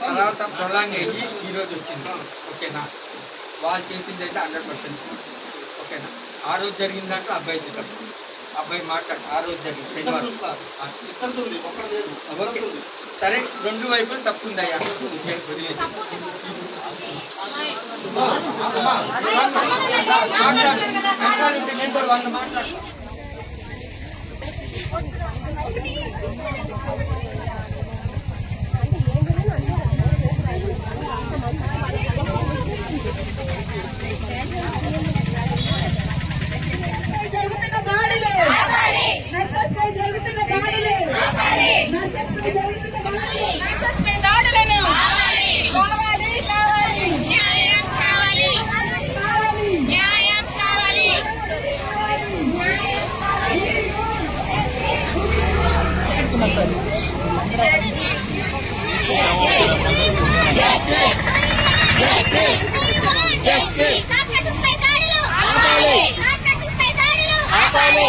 తర్వాత ప్రొలాంగ్ అయ్యి ఈరోజు వచ్చింది. ఓకేనా? వాళ్ళు చేసింది అయితే హండ్రెడ్ పర్సెంట్. ఓకేనా? ఆ రోజు జరిగిన దాంట్లో అబ్బాయి తప్పు అబ్బాయి మాట్లాడు. ఆ రోజు జరిగింది. శనివారం. ఉంది సార్. ఉంది. ఓకే. ఉంది. రెండు వైపులు తప్పు ఉందయ్యా వదిలేసి. ఓ, అమ్మా, మాట్లాడు. మాట్లాడు. నేను కూడా వాళ్ళు మాట్లాడు ఆపాలి కాంగ్రెస్పై దాడులు ఆపాలి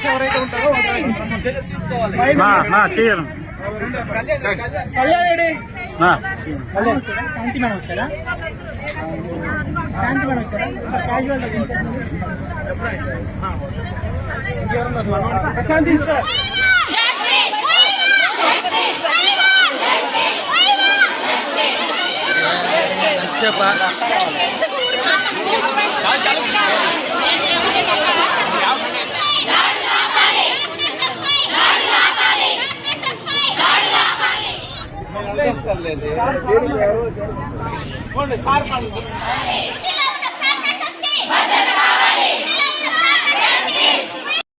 విట్నెస్ ఎవరైతే ఉంటారో చేయను కళ్యాణి శాంతి మేడం వచ్చారా? శాంతి మేడం వచ్చారా? క్యాజువల్ ప్రశాంతి ఇస్తారు! Justice! సార్